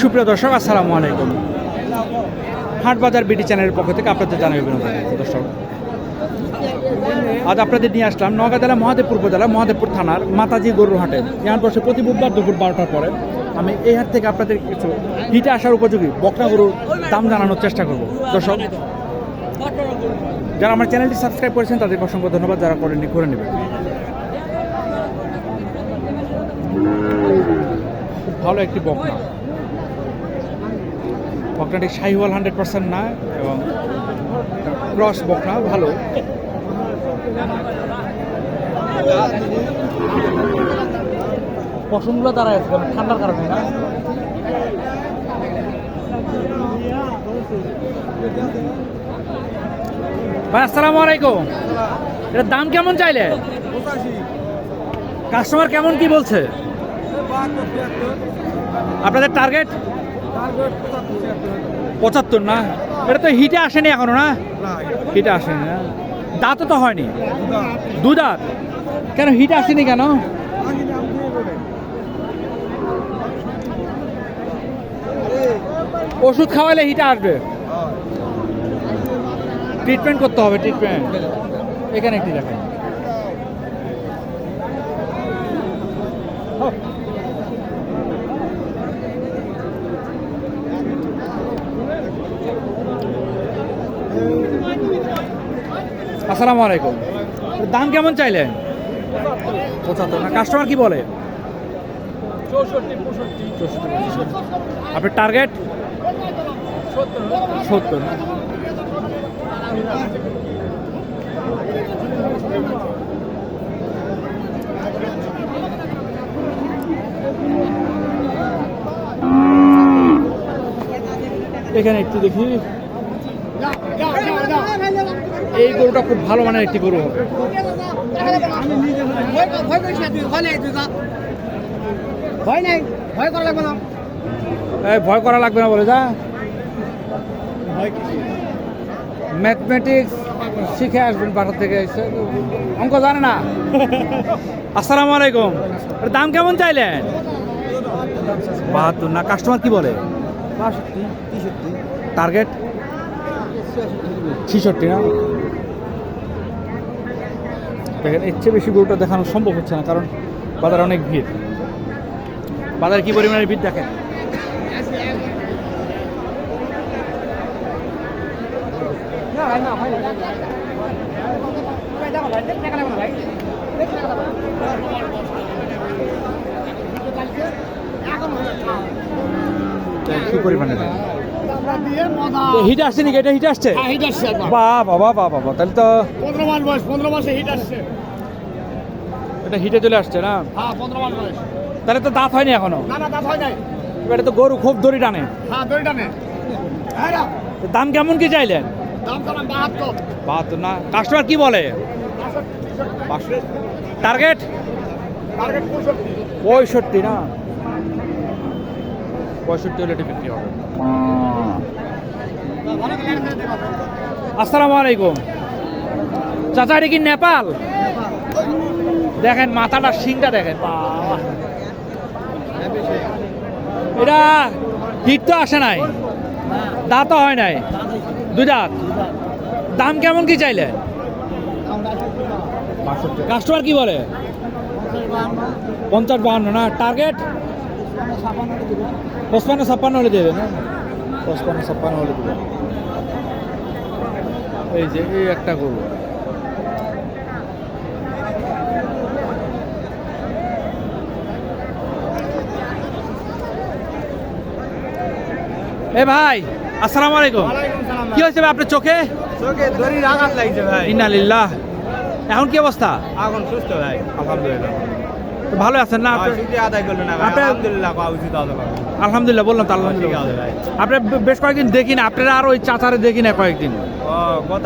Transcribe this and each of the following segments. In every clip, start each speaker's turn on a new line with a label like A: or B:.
A: সুপ্রিয় দর্শক, আসসালামু আলাইকুম। হাট বাজার বিটি চ্যানেলের পক্ষ থেকে আপনাদের জানাই অভিনন্দন। দর্শক, আজ আপনাদের নিয়ে আসলাম নওগাঁ জেলা মহাদেবপুর উপজেলা মহাদেবপুর থানার মাতাজি গরুর হাটে। ইয়ান বসে প্রতি বুধবার দুপুর বারোটার পরে আমি এই হাট থেকে আপনাদের কিছু হিটে আসার উপযোগী বকনা গরুর দাম জানানোর চেষ্টা করব। দর্শক যারা আমার চ্যানেলটি সাবস্ক্রাইব করেছেন, তাদেরকে অসংখ্য ধন্যবাদ, যারা করেননি করে নেবেন। খুব ভালো একটি বকনা। বকনাটি শাহিওয়াল হান্ড্রেড পার্সেন্ট না, এবং ক্রস বকনা, ভালো। পশমগুলো দাঁড়ায় আছে ঠান্ডার কারণে, না? ভাই আসসালামু আলাইকুম। এটার দাম কেমন চাইলে? কাস্টমার কেমন কি বলছে? আপনাদের টার্গেট পঁচাত্তর না? এটা তো হিটে আসেনি এখনও না? হিটে আসেনি। না? দাঁতও তো হয়নি? দু দাঁত? কেন হিটে আসেনি কেন? ওষুধ খাওয়ালে হিটে আসবে। ট্রিটমেন্ট করতে হবে ট্রিটমেন্ট এখানে একটি দেখেন আসসালামু আলাইকুম। দাম কেমন চাইলেন? পঁচাত্তর। না কাস্টমার কি বলে? আপনার টার্গেট সত্তর। এখানে একটু দেখি। এই গরুটা খুব ভালো মানের একটি গরু হবে।
B: ভয় নাই ভয় করা লাগবে না।
A: ভয় করা লাগবে না বলে যা। ম্যাথমেটিক্স শিখে আসবেন বাসার থেকে এসে। অঙ্ক জানে না? আসসালামু আলাইকুম। দাম কেমন চাইলেন? বাহাত্তর না কাস্টমার কি বলে? টার্গেট ছিষট্টি না? দেখেন এর চেয়ে বেশি গরুটা দেখানো সম্ভব হচ্ছে না কারণ বাজারে অনেক ভিড়। বাজার কি পরিমাণের ভিড় দেখেন? কি পরিমাণে? হিট আসছে নাকি? এটা হিট আসছে?
B: হিট আসছে একবার।
A: বাবা বা বাবা তাহলে তো
B: পনেরো মাস বয়স পনেরো মাসে হিট আসছে।
A: এটা হিটে চলে আসছে না?
B: হ্যাঁ পনেরো মাস বয়স।
A: তাহলে তো দাঁত হয়নি এখনও?
B: না না দাঁত হয় নাই।
A: এটা তো গরু খুব দড়ি টানে।
B: হ্যাঁ দড়িটা নে হ্যাঁ রা।
A: তো দাম কেমন কি চাইলেন?
B: বাহাত্তর।
A: না? কাস্টমার কি বলে? টার্গেট
B: পঁয়ষট্টি।
A: না? পঁয়ষট্টি হলে বিক্রি হবে। আসসালামু আলাইকুম। চাচা এটা কি নেপাল? দেখেন মাথাটা শিংটা দেখেন। এটা হিট তো আসে নাই। দাঁতও হয় নাই? দুই দাঁত? দাম কেমন কি চাইলে? কাস্টমার কি বলে? পঞ্চাশ বাহান্ন না? টার্গেট পঁচপান্ন ছাপ্পান্ন হলে দেবে না? পঁচপান্ন ছাপ্পান্ন হলে দেবে। এই যে এই একটা গরু। এ ভাই আসসালামু আলাইকুম। কি হয়েছে ভাই আপনার চোখে?
B: চোখে দড়ির আঘাত লাগছে ভাই।
A: ইনালিল্লাহ এখন কি অবস্থা?
B: এখন সুস্থ ভাই
A: আলহামদুলিল্লাহ। ভালো আছেন না?
B: আদায় করল না আলহামদুলিল্লাহ
A: বললাম তো আলহামদুলিল্লাহ। আপনি বেশ কয়েকদিন দেখি না আপনারা আর ওই চাচারে দেখি না কয়েকদিন।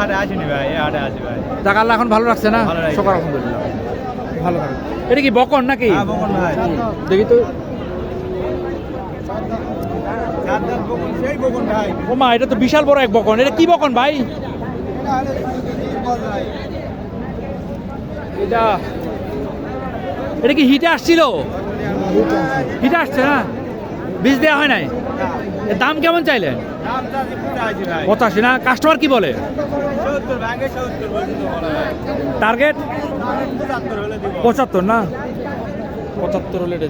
B: হাটে আসেনি ভাই হাটে আছি ভাই।
A: আল্লাহ এখন ভালো রাখছে না। শকর আলহামদুলিল্লাহ। ভালো থাকুন। এটা কি বকন নাকি?
B: হ্যাঁ
A: দেখি তো
B: চার দাঁত বকুন সেই বকুন ভাই
A: ও মা এটা তো বিশাল বড় এক বকন এটা কি বকন ভাই? এটা এটা কি হিটে আসছিল? হিটে আসছে না? বীজ দেওয়া হয় নাই? দাম কেমন চাইলেন?
B: পঁচাশি
A: না? কাস্টমার কি বলে? টার্গেট?
B: পঁচাত্তর
A: না? পঁচাত্তর হলে এটা।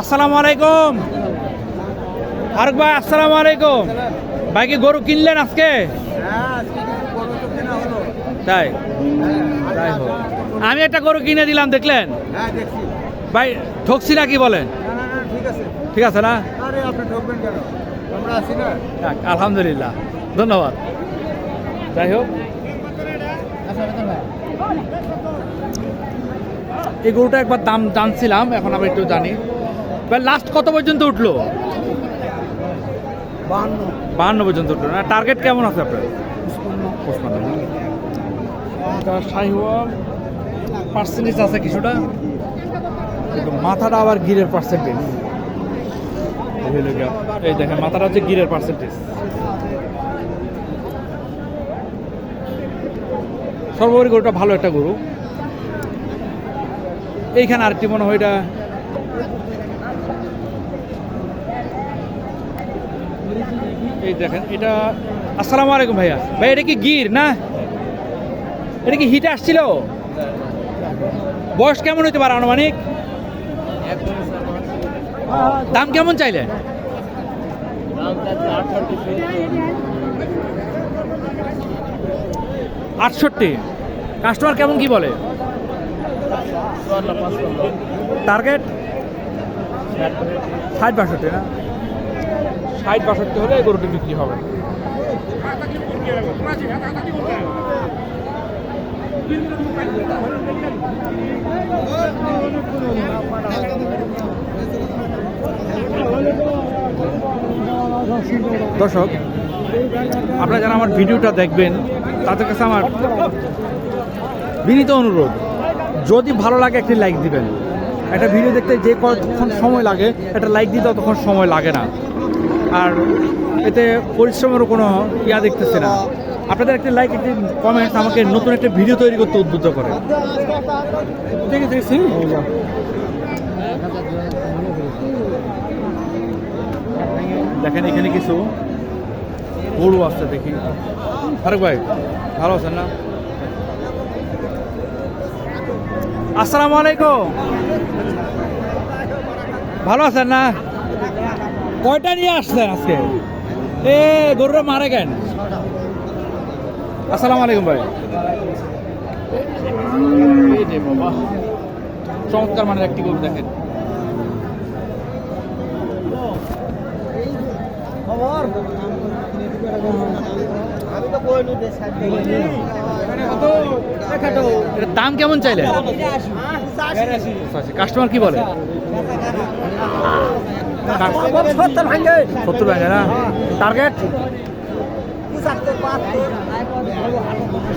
A: আসসালামু আলাইকুম। ফারুক ভাই আসসালামু আলাইকুম। ভাই কি গরু কিনলেন আজকে?
B: হ্যাঁ আজকে কিছু বড় তো কেনা হলো
A: তাই তাই আমি একটা গরু কিনে দিলাম দেখলেন?
B: হ্যাঁ
A: ভাই ঠকছি না কি বলেন?
B: না না না ঠিক আছে।
A: না?
B: আরে আপনি ঢুকবেন কেন? আমরা আছি না।
A: যাক, আলহামদুলিল্লাহ। ধন্যবাদ। যাই হোক। এই গরুটা একবার দাম জানছিলাম এখন আবার একটু জানি। লাস্ট কত পর্যন্ত উঠল? বাহান্ন। পর্যন্ত উঠল না? টার্গেট কেমন আছে আপনার? শাহিওয়াল পার্সেন্টেজ আছে কিছুটা? মাথাটা আবার গিরের পার্সেন্টেজ এই দেখেন, মাথাটা হচ্ছে গিরের পার্সেন্টেজ সর্বোপরি গরুটা ভালো একটা গরু। এইখানে আরেকটি মনে হয় এটা এই দেখেন, এটা আসসালামু আলাইকুম ভাইয়া। ভাই, এটা কি গির, না? এটা কি হিট আসছিল? বয়স কেমন হতে পারে আনুমানিক? দাম কেমন চাইলেন? আটষট্টি। কাস্টমার কেমন কি বলে? টার্গেট ষাট বাষট্টি না? ষাট বাষট্টি হলে গরুটি বিক্রি হবে। দর্শক, আপনারা যারা আমার ভিডিওটা দেখবেন, তাদের কাছে আমার বিনীত অনুরোধ, যদি ভালো লাগে একটি লাইক দিবেন। একটা ভিডিও দেখতে যে কতক্ষণ সময় লাগে, একটা লাইক দিতে তখন সময় লাগে না। আর এতে পরিশ্রমেরও কোনো ইয়া দেখতেছে না। আপনাদের একটি লাইক একটি কমেন্টস আমাকে নতুন একটা ভিডিও তৈরি করতে উদ্বুদ্ধ করে। দেখি দেখছি দেখেন এখানে কিছু গরু আসছে দেখি। ফারুক ভাই, ভালো আছেন না? আসসালামু আলাইকুম। ভালো আছেন না? কয়টা নিয়ে আসছেন আজকে? এ, গরুরা মারে কেন আসসালামু আলাইকুম ভাই। চমৎকার মানের একটি গরু দেখেন। দাম কেমন চাইলেন? কাস্টমার কি বলে? সত্তর ভাঙে না? টার্গেট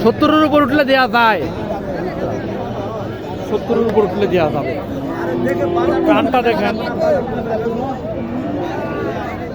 A: সত্তরের উপর উঠলে দেওয়া যায়। সত্তরের উপর উঠলে দেওয়া যাবে। কানটা দেখেন।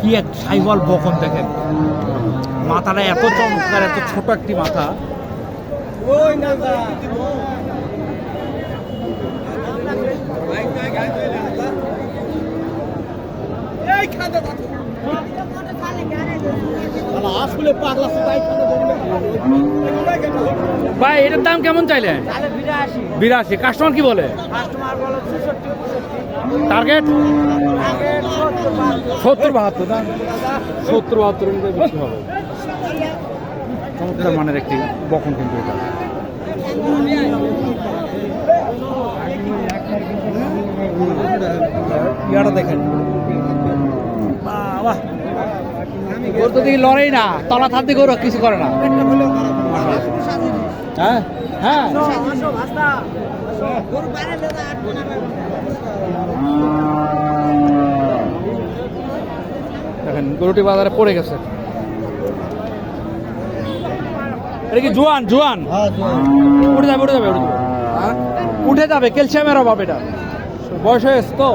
A: কি এক সাইবল বকন দেখেন। মাথাটা এত চমৎকার এত ছোট একটি মাথা।
B: এই সবাই
A: ভাই এটার দাম কেমন
B: চাইলে? বিরাশি।
A: কাস্টমার কি বলে? টার্গেট
B: সত্তর বাহাত্তর
A: সত্তর বাহাত্তর না? সত্তর বাহাত্তর হলে হবে। চমৎকার মানের একটি বকন কিন্তু এটা। ইয়াটা দেখেন। বাহ। গরু তো দেখি লড়েই না, তলা থাকতে গরু কিছু করে না। হ্যাঁ? হ্যাঁ? দেখেন, গরুটি বাজারে পড়ে গেছে। এটা কি জোয়ান? জোয়ান? উঠে যাবে উঠে যাবে উঠে যাবে। হ্যাঁ? উঠে যাবে, ক্যালসিয়ামের অভাব এটা। বয়স হয়েছে তো?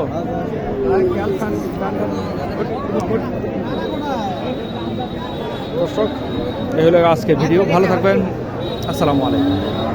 A: দর্শক এই হলো আজকের ভিডিও। ভালো থাকবেন। আসসালামু আলাইকুম।